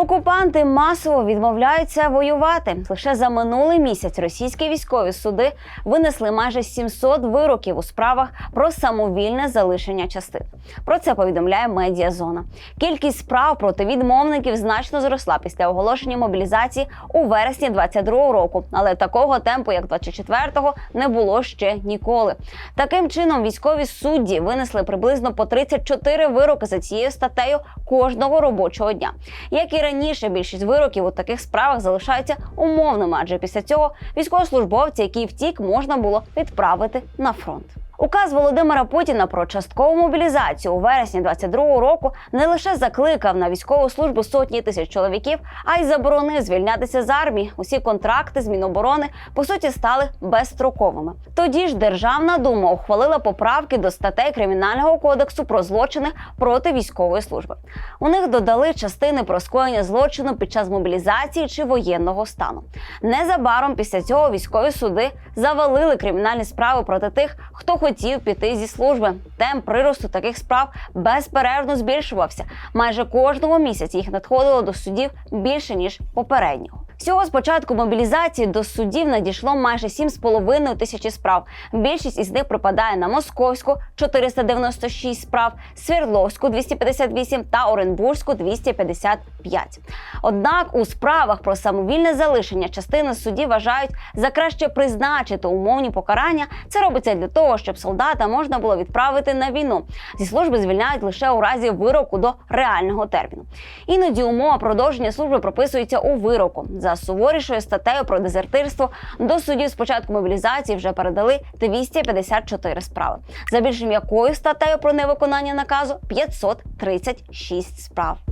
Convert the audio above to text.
Окупанти масово відмовляються воювати. Лише за минулий місяць російські військові суди винесли майже 700 вироків у справах про самовільне залишення частин. Про це повідомляє медіазона. Кількість справ проти відмовників значно зросла після оголошення мобілізації у вересні 22-го року, але такого темпу, як 24-го, не було ще ніколи. Таким чином, військові судді винесли приблизно по 34 вироки за цією статтею кожного робочого дня. Як і раніше, більшість вироків у таких справах залишаються умовними, адже після цього військовослужбовця, який втік, можна було відправити на фронт. Указ Володимира Путіна про часткову мобілізацію у вересні 22-го року не лише закликав на військову службу сотні тисяч чоловіків, а й заборонив звільнятися з армії. Усі контракти з Міноборони по суті стали безстроковими. Тоді ж Державна дума ухвалила поправки до статей кримінального кодексу про злочини проти військової служби. У них додали частини про скоєння злочину під час мобілізації чи воєнного стану. Незабаром після цього військові суди завалили кримінальні справи проти тих, хто хотів піти зі служби. Темп приросту таких справ безперервно збільшувався. Майже кожного місяця їх надходило до судів більше ніж попереднього. Всього з початку мобілізації до судів надійшло майже 7,5 тисячі справ. Більшість із них припадає на Московську 496 справ, Свердловську 258 та Оренбурзьку 255. Однак у справах про самовільне залишення частини судді вважають за краще призначити умовні покарання. Це робиться для того, щоб солдата можна було відправити на війну. Зі служби звільняють лише у разі вироку до реального терміну. Іноді умова продовження служби прописується у вироку. За суворішою статтею про дезертирство до судів з початку мобілізації вже передали 254 справи. За більш м'якою статтею про невиконання наказу 536 справ.